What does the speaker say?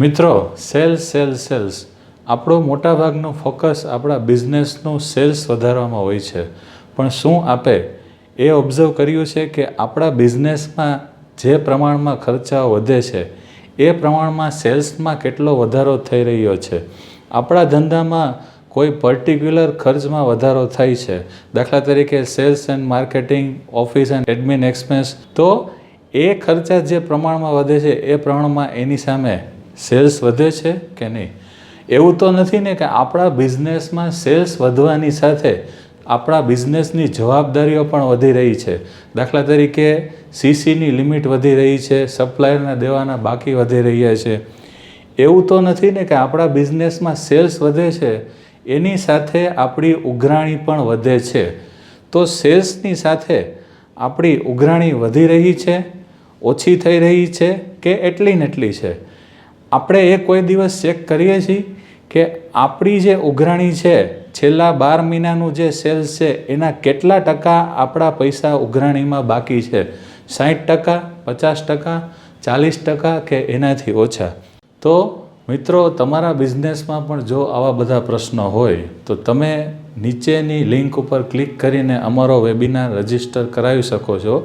મિત્રો cells cells cells આપણો મોટાભાગનો ફોકસ આપણા બિઝનેસનું સેલ્સ વધારવામાં હોય છે. પણ શું આપે? એ ઓબ્ઝર્વ કર્યું છે કે આપણા બિઝનેસમાં જે પ્રમાણમાં ખર્ચાઓ વધે છે, એ પ્રમાણમાં સેલ્સમાં કેટલો વધારો થઈ રહ્યો છે. આપણા ધંધામાં કોઈ પર્ટિક્યુલર ખર્ચમાં વધારો થાય છે. દાખલા તરીકે sales and marketing office and admin expense તો એ ખર્ચા જે પ્રમાણમાં વધે છે, એ પ્રમાણમાં એની સામે સેલ્સ વધે છે કે નહીં? એવું તો નથી ને કે આપણા બિઝનેસમાં સેલ્સ વધવાની સાથે આપણા બિઝનેસની જવાબદારીઓ પણ વધી રહી છે. દાખલા તરીકે સીસીની લિમિટ વધી રહી છે, સપ્લાયરના દેવાના બાકી વધી રહ્યા છે. એવું તો નથી ને કે આપણા બિઝનેસમાં સેલ્સ વધે છે, એની સાથે આપણી ઉઘરાણી પણ વધે છે. તો સેલ્સની સાથે આપણી ઉઘરાણી વધી રહી છે, ઓછી થઈ રહી છે કે એટલી ને એટલી છે? આપણે એ કોઈ દિવસ ચેક કરીએ છીએ કે આપણી જે ઉઘરાણી છે, છેલ્લા બાર મહિનાનું જે સેલ્સ છે, એના કેટલા ટકા આપણા પૈસા ઉઘરાણીમાં બાકી છે? સાઠ ટકા, પચાસ ટકા, ચાલીસ ટકા કે એનાથી ઓછા? તો મિત્રો, તમારા બિઝનેસમાં પણ જો આવા બધા પ્રશ્નો હોય, તો તમે નીચેની લિંક ઉપર ક્લિક કરીને અમારો વેબિનાર રજિસ્ટર કરાવી શકો છો.